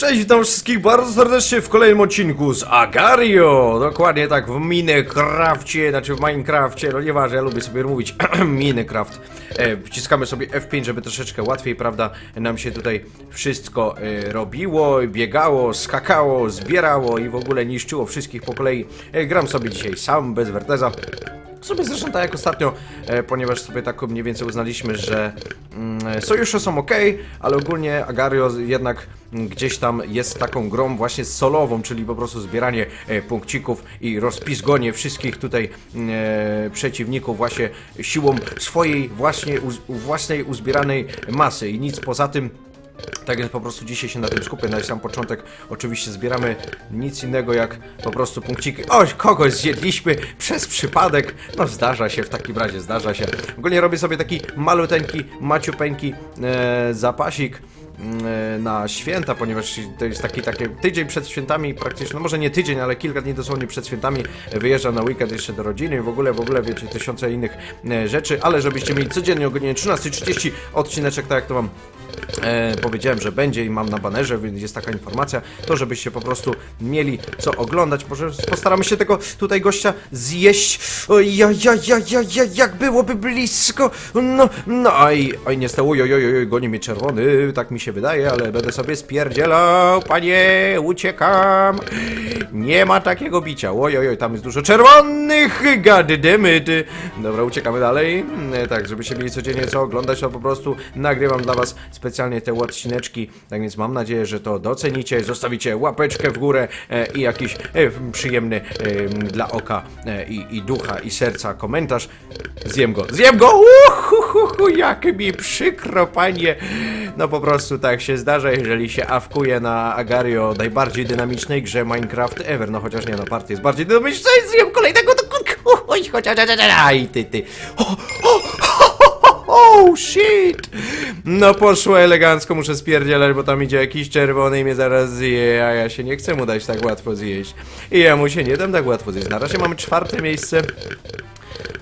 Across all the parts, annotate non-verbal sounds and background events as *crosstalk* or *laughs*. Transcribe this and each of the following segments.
Cześć, witam wszystkich bardzo serdecznie w kolejnym odcinku z Agario! Dokładnie tak, w Minecrafcie, znaczy w Minecrafcie, no nieważne, ja lubię sobie mówić *clears throat* Minecraft. E, wciskamy sobie F5, żeby troszeczkę łatwiej, prawda, nam się tutaj wszystko e, robiło, biegało, skakało, zbierało i w ogóle niszczyło wszystkich po kolei. E, gram sobie dzisiaj sam, bez Werteza. W sumie zresztą tak jak ostatnio, e, ponieważ sobie tak mniej więcej uznaliśmy, że mm, sojusze są ok, ale ogólnie Agario jednak mm, gdzieś tam jest taką grą właśnie solową, czyli po prostu zbieranie e, punkcików i rozpizgonie wszystkich tutaj mm, e, przeciwników właśnie siłą swojej właśnie, uz, własnej uzbieranej masy i nic poza tym. Tak więc po prostu dzisiaj się na tym skupię. Na sam początek oczywiście zbieramy nic innego jak po prostu punkciki. Oj, kogoś zjedliśmy przez przypadek. No zdarza się w takim razie, zdarza się. Ogólnie robię sobie taki maluteńki, maciupeńki e, zapasik na święta, ponieważ to jest taki, taki tydzień przed świętami praktycznie, no może nie tydzień, ale kilka dni dosłownie przed świętami wyjeżdżam na weekend jeszcze do rodziny i w ogóle, w ogóle wiecie, tysiące innych e, rzeczy, ale żebyście mieli codziennie o godzinie 13.30 odcineczek, tak jak to wam e, powiedziałem, że będzie i mam na banerze, więc jest taka informacja, to żebyście po prostu mieli co oglądać. Może postaramy się tego tutaj gościa zjeść. Oj, ja, ja, ja, ja, ja, jak byłoby blisko. No, no, oj, oj, niestety, oj, oj, oj, oj, goni mnie czerwony, tak mi się wydaje, ale będę sobie spierdzielał, panie, uciekam. Nie ma takiego bicia. Oj, oj, oj, tam jest dużo czerwonych, goddammit. Dobra, uciekamy dalej. E, Tak, żebyście mieli codziennie co oglądać, to po prostu nagrywam dla was specjalnie te odcineczki. Tak więc mam nadzieję, że to docenicie, zostawicie łapeczkę w górę e, i jakiś e, przyjemny dla oka e, i, ducha i serca komentarz. Zjem go, zjem go! Uhuhuhu, jak mi przykro, panie! No po prostu tak się zdarza, jeżeli się awkuje na Agario, najbardziej dynamicznej grze Minecraft ever. No chociaż nie, no partia jest bardziej dynamiczna zjem kolejnego do Oj, chociaż, aj, ty, ty. O, o, Oh shit! No poszło elegancko, muszę spierdzielać, bo tam idzie jakiś czerwony i mnie zaraz zje, a ja się nie chcę mu dać tak łatwo zjeść. I ja mu się nie dam tak łatwo zjeść. Na razie mamy czwarte miejsce.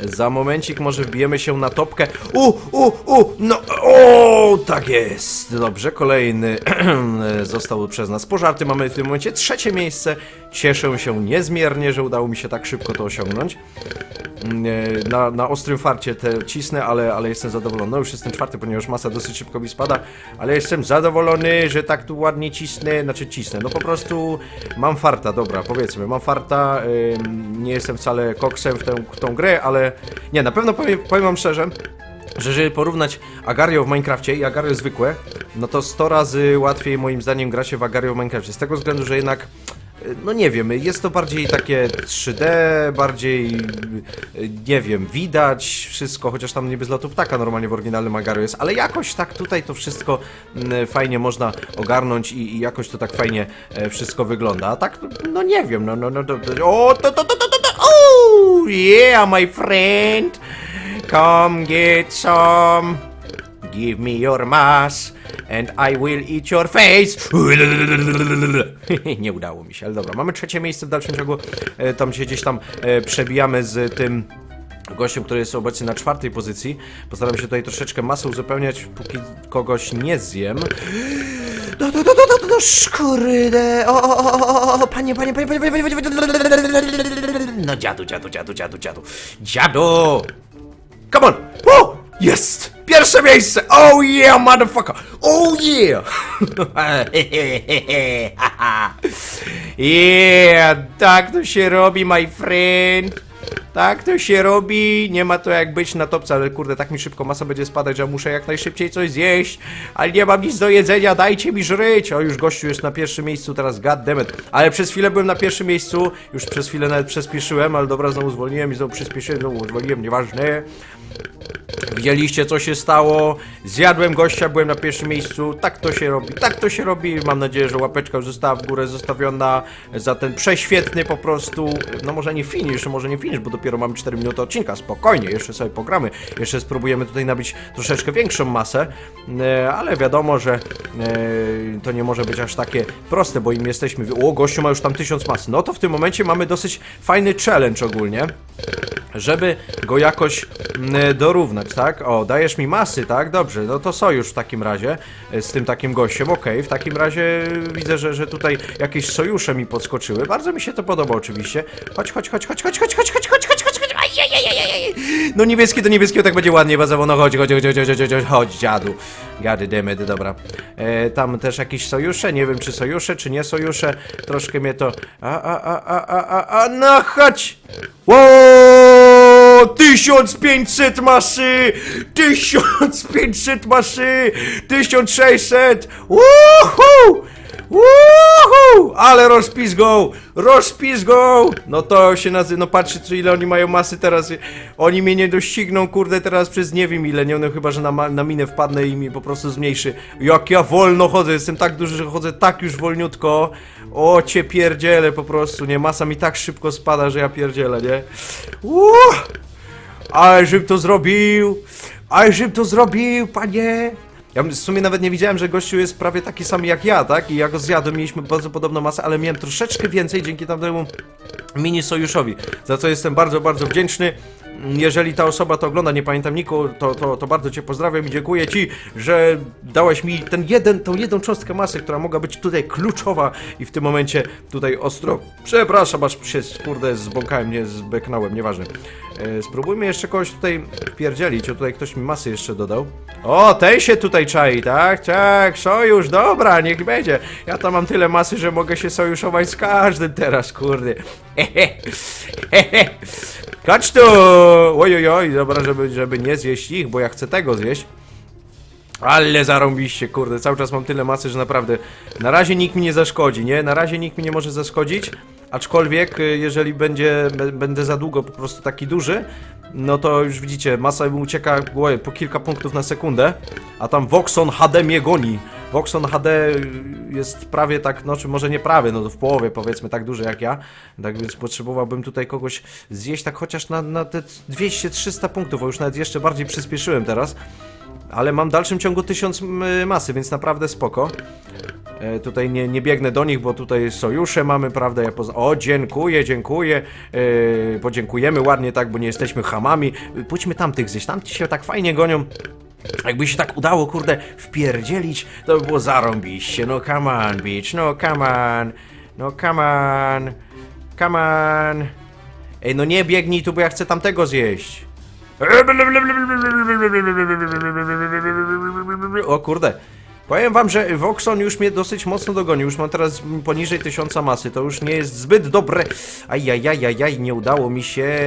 Za momencik może wbijemy się na topkę. U, u, u, no, o, tak jest. Dobrze, kolejny *clears throat* został przez nas pożarty. Mamy w tym momencie trzecie miejsce. Cieszę się niezmiernie, że udało mi się tak szybko to osiągnąć. E, Na, na ostrym farcie te cisnę, ale, ale jestem zadowolony. No już jestem czwarty, ponieważ masa dosyć szybko mi spada, ale jestem zadowolony, że tak tu ładnie cisnę, znaczy cisnę. No po prostu mam farta, dobra, powiedzmy, mam farta. nie jestem wcale koksem w tę, w tą grę, ale nie, na pewno powiem, powiem wam szczerze, że jeżeli porównać Agario w Minecrafcie i Agario zwykłe, no to 100 razy łatwiej moim zdaniem gra się w Agario w Minecrafcie. Z tego względu, że jednak y, no nie wiem, jest to bardziej takie 3D, bardziej, y, nie wiem, widać wszystko, chociaż tam niby z lotu ptaka normalnie w oryginalnym Agario jest, ale jakoś tak tutaj to wszystko mm, fajnie można ogarnąć i, i jakoś to tak fajnie e, wszystko wygląda. A tak, no nie wiem, no, no, no, o, to, to, to, to, to, to, oh, yeah, my friend. Come get some. Give me your mass and I will eat your face. *laughs* Nie udało mi się, ale dobra. Mamy trzecie miejsce w dalszym ciągu. E, Tam się gdzieś tam e, przebijamy z tym gościem, który jest obecnie na czwartej pozycji. Postaram się tutaj troszeczkę masę uzupełniać, póki kogoś nie zjem. No, no, no, no, no, no, szkurde. O, o, o, o, o, panie, panie, panie, panie, panie, panie, panie. No dziadu, dziadu, dziadu, dziadu, dziadu. Dziadu! Come on! O! Jest! Pierwsze miejsce! Oh yeah, motherfucker! Oh yeah! yeah! Tak to się robi, my friend! Tak to się robi, nie ma to jak być na topce, ale kurde, tak mi szybko masa będzie spadać, że muszę jak najszybciej coś zjeść, ale nie mam nic do jedzenia, dajcie mi żryć! O, już gościu jest na pierwszym miejscu, teraz goddammit. Ale przez chwilę byłem na pierwszym miejscu, już przez chwilę nawet przyspieszyłem, ale dobra, znowu zwolniłem i znowu przyspieszyłem, znowu zwolniłem, nieważne. Widzieliście co się stało, zjadłem gościa, byłem na pierwszym miejscu, tak to się robi, tak to się robi, mam nadzieję, że łapeczka została w górę zostawiona za ten prześwietny po prostu, no może nie finish, może nie finish, bo dopiero mamy 4 minuty odcinka, spokojnie, jeszcze sobie pogramy, jeszcze spróbujemy tutaj nabić troszeczkę większą masę, e, ale wiadomo, że e, to nie może być aż takie proste, bo im jesteśmy, o gościu ma już tam 1000 mas, no to w tym momencie mamy dosyć fajny challenge ogólnie. żeby go jakoś mm, tak? O, dajesz mi masy, tak? Dobrze, no to sojusz w takim razie e, z tym takim gościem, okej, w takim razie widzę, że, że tutaj jakieś sojusze mi podskoczyły, bardzo mi się to podoba oczywiście. Chodź, chodź, chodź, chodź, chodź, chodź, chodź, chodź, chodź, chodź, chodź, chodź. No niebieski do niebieskiego tak będzie ładnie bazowo, no chodź, chodź, chodź, chodź, chodź, chodź, chodź, chodź dziadu. Gady demet, dobra. E, tam też jakieś sojusze, nie wiem czy sojusze, czy nie sojusze, troszkę mnie to... A, a, a, a, a, a, a, no chodź! Wow! 1500 maszy! 1500 maszy! 1600! Woohoo! Woohoo! Ale rozpizgą! Rozpizgą! No to się nazywa, no patrzcie co ile oni mają masy teraz. Oni mnie nie dościgną, kurde, teraz przez nie wiem ile, nie no chyba, że na, na minę wpadnę i mi po prostu zmniejszy. Jak ja wolno chodzę, jestem tak duży, że chodzę tak już wolniutko. O, cię po prostu, nie? Masa mi tak szybko spada, że ja pierdzielę, nie? Uuu! Ale żebym to zrobił! Ale żebym to zrobił, panie! Ja w sumie nawet nie widziałem, że gościu jest prawie taki sam jak ja, tak? I ja go zjadłem, mieliśmy bardzo podobną masę, ale miałem troszeczkę więcej dzięki tamtemu mini sojuszowi, za co jestem bardzo, bardzo wdzięczny. Jeżeli ta osoba to ogląda, nie pamiętam Niku, to, to, to bardzo Cię pozdrawiam i dziękuję Ci, że dałeś mi ten jeden, tą jedną cząstkę masy, która mogła być tutaj kluczowa i w tym momencie tutaj ostro. Przepraszam, aż się kurde zbąkałem, nie zbeknąłem, nieważne. E, spróbujmy jeszcze kogoś tutaj pierdzielić, o tutaj ktoś mi masy jeszcze dodał. O, ten się tutaj czai, tak? Tak, sojusz, dobra, niech będzie. Ja tam mam tyle masy, że mogę się sojuszować z każdym teraz, kurde. *laughs* Chodź tu! Oj, oj, oj, dobra, żeby, żeby nie zjeść ich, bo ja chcę tego zjeść. Ale zarąbiście, kurde, cały czas mam tyle masy, że naprawdę na razie nikt mi nie zaszkodzi, nie? Na razie nikt mi nie może zaszkodzić, aczkolwiek y, jeżeli będzie, będę za długo po prostu taki duży, no to już widzicie, masa mi ucieka oj, po kilka punktów na sekundę, a tam Voxon HD mnie goni. Voxon HD jest prawie tak, no czy może nie prawie, no w połowie powiedzmy tak duży jak ja, tak więc potrzebowałbym tutaj kogoś zjeść tak chociaż na, na te 200-300 punktów, bo już nawet jeszcze bardziej przyspieszyłem teraz. Ale mam w dalszym ciągu 1000 m, masy, więc naprawdę spoko. E, tutaj nie, nie biegnę do nich, bo tutaj sojusze mamy, prawda? Ja pozna... O, dziękuję, dziękuję. E, podziękujemy ładnie, tak, bo nie jesteśmy hamami. Pójdźmy tamtych gdzieś, tamci się tak fajnie gonią. Jakby się tak udało, kurde, wpierdzielić, to by było zarąbiście. No come on, bitch, no come on. No come on. Come on. Ej, no nie biegnij tu, bo ja chcę tamtego zjeść. O kurde. Powiem wam, że Voxon już mnie dosyć mocno dogonił. Już mam teraz poniżej 1000 masy. To już nie jest zbyt dobre. Ajajajajaj, nie udało mi się.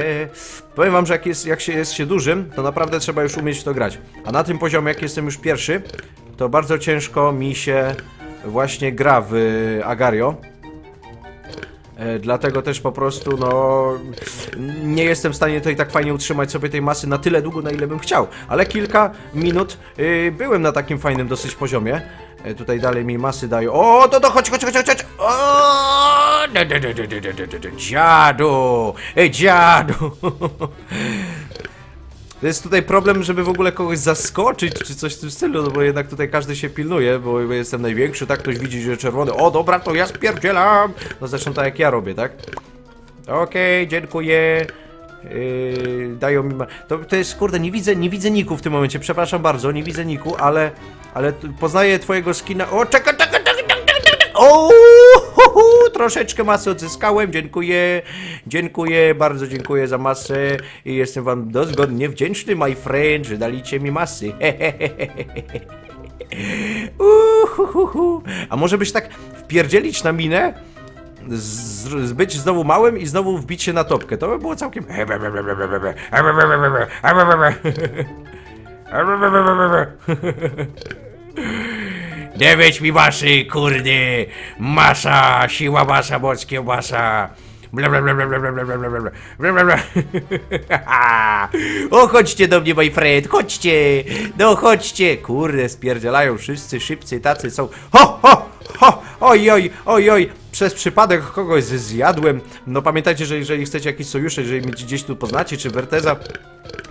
Powiem wam, że jak, jest, jak się jest się dużym, to naprawdę trzeba już umieć w to grać. A na tym poziomie, jak jestem już pierwszy, to bardzo ciężko mi się właśnie gra w Agario. Dlatego też po prostu, no, nie jestem w stanie tutaj tak fajnie utrzymać sobie tej masy na tyle długo, na ile bym chciał. Ale kilka minut byłem na takim fajnym dosyć poziomie. Tutaj dalej mi masy dają. O, to to, chodź, chodź, chodź, chodź! O, dziadu! Dziadu! To jest tutaj problem, żeby w ogóle kogoś zaskoczyć, czy coś w tym stylu, no bo jednak tutaj każdy się pilnuje, bo jestem największy, tak? Ktoś widzi, że czerwony, o dobra, to ja spierdzielam! No zresztą tak jak ja robię, tak? Okej, dziękuję. Yy, dają mi. To, to jest kurde, nie widzę, nie widzę niku w tym momencie, przepraszam bardzo, nie widzę niku, ale. Ale poznaję twojego skina. O, czekaj, czekaj, czekaj, czekaj. O, hu, hu, troszeczkę masy odzyskałem, dziękuję, dziękuję, bardzo dziękuję za masę i jestem wam dozgodnie wdzięczny, my friend, że daliście mi masy. *laughs* Uhuhuhu. A może byś tak wpierdzielić na minę? Z, być znowu małym i znowu wbić się na topkę. To by było całkiem. *laughs* Dziewięć mi masy, kurde! Masa, siła masa, moc kiełbasa! Bla bla bla bla bla bla bla bla bla bla bla bla *laughs* bla O, chodźcie do mnie, my friend, chodźcie! No, chodźcie! Kurde, spierdzielają wszyscy, szybcy, tacy są. Ho, ho, ho! Oj, oj, oj, oj! Przez przypadek kogoś zjadłem. No pamiętajcie, że jeżeli chcecie jakieś sojusze, jeżeli mnie gdzieś tu poznacie, czy Werteza,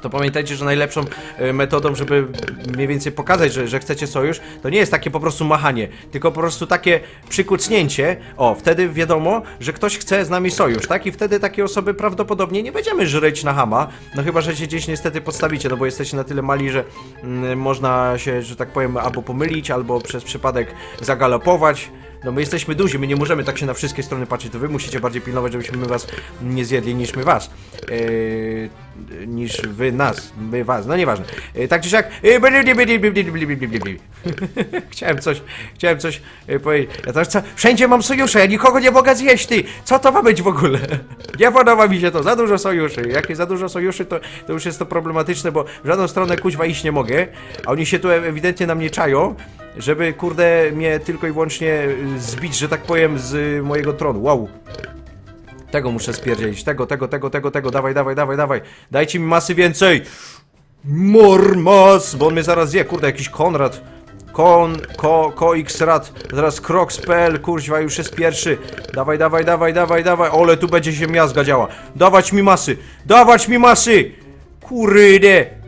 to pamiętajcie, że najlepszą e, metodą, żeby mniej więcej pokazać, że, że chcecie sojusz, to nie jest takie po prostu machanie, tylko po prostu takie przykucnięcie. O, wtedy wiadomo, że ktoś chce z nami sojusz, tak? I wtedy takie osoby prawdopodobnie nie będziemy żryć na hama, no chyba, że się gdzieś niestety podstawicie, no bo jesteście na tyle mali, że mm, można się, że tak powiem, albo pomylić, albo przez przypadek zagalopować. No my jesteśmy duzi, my nie możemy tak się na wszystkie strony patrzeć, to wy musicie bardziej pilnować, żebyśmy my was nie zjedli niż my was. Eee, niż wy nas, wy was, no nieważne. Tak czy siak... Chciałem coś, chciałem coś powiedzieć. Ja też co, wszędzie mam sojusze, ja nikogo nie mogę zjeść, ty! Co to ma być w ogóle? Nie podoba mi się to, za dużo sojuszy. Jak jest za dużo sojuszy, to, to już jest to problematyczne, bo w żadną stronę kuźwa iść nie mogę, a oni się tu ewidentnie na mnie czają żeby, kurde, mnie tylko i wyłącznie zbić, że tak powiem, z mojego tronu. Wow. Tego muszę spierdzielić, tego, tego, tego, tego, tego, dawaj, dawaj, dawaj, dawaj. Dajcie mi masy więcej. Mormas, bo on mnie zaraz zje, kurde, jakiś Konrad. Kon, ko, ko x rad, zaraz Crocs.pl, kurźwa, już jest pierwszy. Dawaj, dawaj, dawaj, dawaj, dawaj, ole, tu będzie się miazga działa. Dawać mi masy, dawać mi masy! Kurde!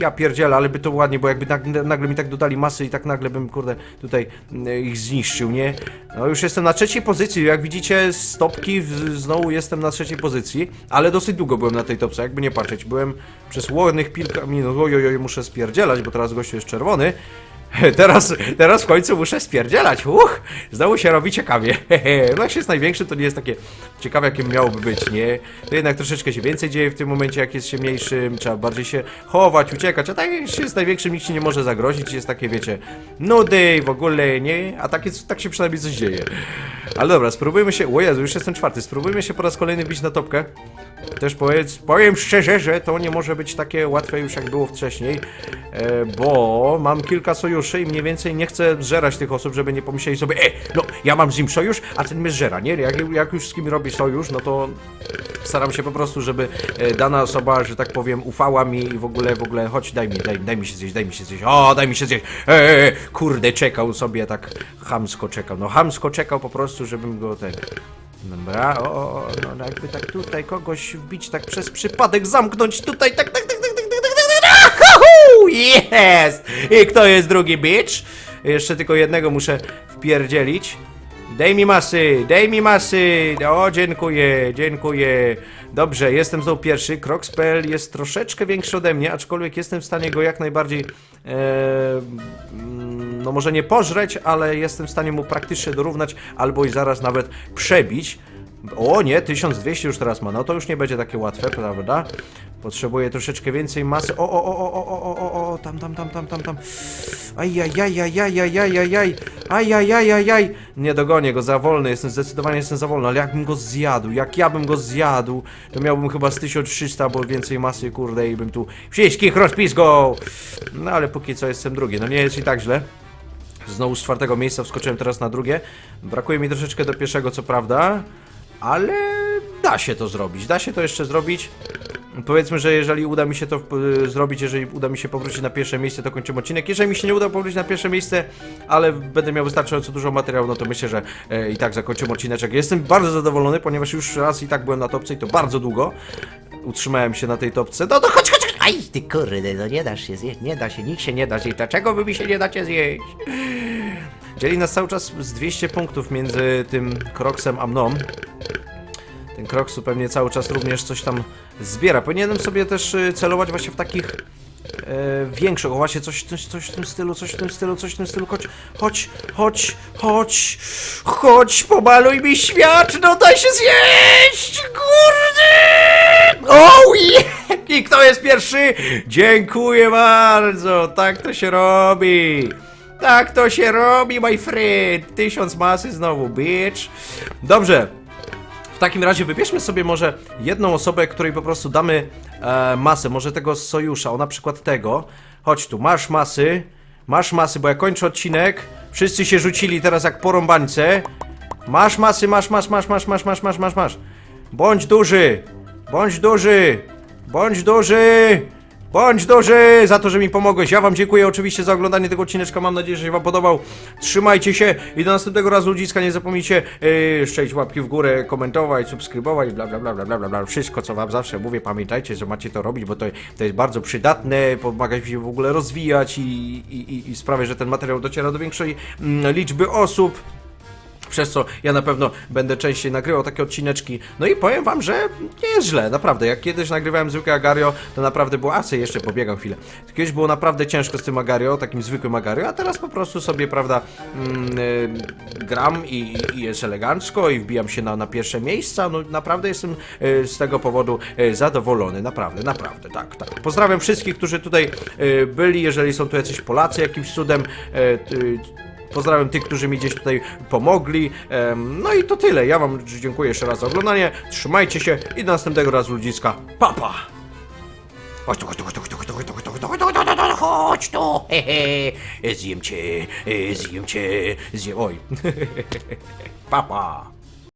Ja pierdzielę, ale by to ładnie, bo jakby nagle, nagle mi tak dodali masy i tak nagle bym, kurde, tutaj mm, ich zniszczył, nie? No już jestem na trzeciej pozycji, jak widzicie z topki w- znowu jestem na trzeciej pozycji, ale dosyć długo byłem na tej topce, jakby nie patrzeć, byłem przez ładnych kilka minut, ojojoj, muszę spierdzielać, bo teraz gościu jest czerwony. *laughs* Teraz, teraz w końcu muszę spierdzielać. Uch, znowu się robi ciekawie. No jak się jest największy, to nie jest takie ciekawe, jakim miałoby być, nie? To jednak troszeczkę się więcej dzieje w tym momencie, jak jest się mniejszym, trzeba bardziej się chować, uciekać, a tak jak się jest największym, nikt ci nie może zagrozić, jest takie, wiecie, nudy w ogóle, nie? A tak, jest, tak się przynajmniej coś dzieje. Ale dobra, spróbujmy się, o Jezu, już jestem czwarty, spróbujmy się po raz kolejny bić na topkę. Też powiedz, powiem szczerze, że to nie może być takie łatwe już jak było wcześniej, e, bo mam kilka sojuszy i mniej więcej nie chcę zżerać tych osób, żeby nie pomyśleli sobie, e, no ja mam z nim sojusz, a ten mnie zżera, nie? Jak, jak już z kim robi sojusz, no to staram się po prostu, żeby e, dana osoba, że tak powiem, ufała mi i w ogóle, w ogóle, chodź, daj mi, daj, daj mi się zjeść, daj mi się zjeść, o, daj mi się zjeść, e, e, e, kurde, czekał sobie tak chamsko czekał, no chamsko czekał po prostu, żebym go ten... Dobra, o, o, o, no, no jakby tak tutaj kogoś wbić, tak przez przypadek zamknąć tutaj, tak, tak, tak, tak, tak, tak, tak, tak, tak, Huhu, Jest! I kto jest drugi bitch? Jeszcze tylko jednego muszę wpierdzielić. Daj mi masy, daj mi masy! O, dziękuję, dziękuję. Dobrze, jestem znowu pierwszy. Crocs.pl jest troszeczkę większy ode mnie, aczkolwiek jestem w stanie go jak najbardziej, e, mm, no może nie pożreć, ale jestem w stanie mu praktycznie dorównać, albo i zaraz nawet przebić. O nie, 1200 już teraz ma, no to już nie będzie takie łatwe, prawda? Potrzebuję troszeczkę więcej masy. O, o, o, o, o, o, o, o, tam, tam, tam, tam, tam, tam. Ajajajajajajajaj. Ajajajajaj. Nie dogonię go, za wolny jestem, zdecydowanie jestem za wolny, ale jakbym go zjadł, jak ja bym go zjadł, to miałbym chyba z 1300 albo więcej masy, kurde, i bym tu wszystkich rozpisgał. No ale póki co jestem drugi, no nie jest i tak źle. Znowu z czwartego miejsca wskoczyłem teraz na drugie. Brakuje mi troszeczkę do pierwszego, co prawda, ale da się to zrobić. Da się to jeszcze zrobić. Powiedzmy, że jeżeli uda mi się to y, zrobić, jeżeli uda mi się powrócić na pierwsze miejsce, to kończymy odcinek. Jeżeli mi się nie uda powrócić na pierwsze miejsce, ale będę miał wystarczająco dużo materiału, no to myślę, że e, i tak zakończymy odcineczek. Jestem bardzo zadowolony, ponieważ już raz i tak byłem na topce i to bardzo długo. Utrzymałem się na tej topce. No to chodź, chodź, chodź! Aj, ty kurde, no nie dasz się zjeść, nie da się, nikt się nie da zjeść. Dlaczego wy mi się nie dacie zjeść? Dzieli nas cały czas z 200 punktów między tym Kroksem a mną. Ten Kroksu pewnie cały czas również coś tam zbiera. Powinienem sobie też y, celować właśnie w takich e, większych, właśnie coś, coś, coś w tym stylu, coś w tym stylu, coś w tym stylu. Chodź, chodź, chodź, chodź, chodź, pomaluj mi świat, no daj się zjeść, kurde! Oh yeah! I kto jest pierwszy? Dziękuję bardzo, tak to się robi. Tak to się robi, my friend. Tysiąc masy znowu, bitch. Dobrze. Takim razie wybierzmy sobie może jedną osobę, której po prostu damy e, masę, może tego z sojusza, o na przykład tego. Chodź tu, masz masy, masz masy, bo ja kończę odcinek. Wszyscy się rzucili teraz jak porąbańce. Masz masy, masz, masz, masz, masz, masz, masz, masz, masz, masz. Bądź duży, bądź duży, bądź duży. Bądź duży za to, że mi pomogłeś. Ja wam dziękuję oczywiście za oglądanie tego odcineczka. Mam nadzieję, że się wam podobał. Trzymajcie się i do następnego razu ludziska nie zapomnijcie yy, szczęść łapki w górę, komentować, subskrybować, bla bla bla bla bla bla. Wszystko co wam zawsze mówię, pamiętajcie, że macie to robić, bo to, to jest bardzo przydatne, pomaga się w ogóle rozwijać i, i, i, i sprawia, że ten materiał dociera do większej mm, liczby osób. Przez co ja na pewno będę częściej nagrywał takie odcineczki. No i powiem wam, że nie jest źle, naprawdę. Jak kiedyś nagrywałem zwykłe Agario, to naprawdę było. A, sobie jeszcze pobiegam chwilę. Kiedyś było naprawdę ciężko z tym Agario, takim zwykłym Agario, a teraz po prostu sobie, prawda, mm, y, gram i, i jest elegancko i wbijam się na, na pierwsze miejsca. No naprawdę jestem y, z tego powodu y, zadowolony. Naprawdę, naprawdę, tak, tak. Pozdrawiam wszystkich, którzy tutaj y, byli. Jeżeli są tu jacyś Polacy jakimś cudem, y, y, Pozdrawiam tych, którzy mi gdzieś tutaj pomogli. No i to tyle. Ja wam dziękuję jeszcze raz za oglądanie. Trzymajcie się i do następnego razu ludziska. Papa! Chodź tu, chodź tu, chodź tu, chodź tu, chodź tu, chodź tu, chodź tu, chodź tu, chodź tu, chodź tu. Papa! *laughs*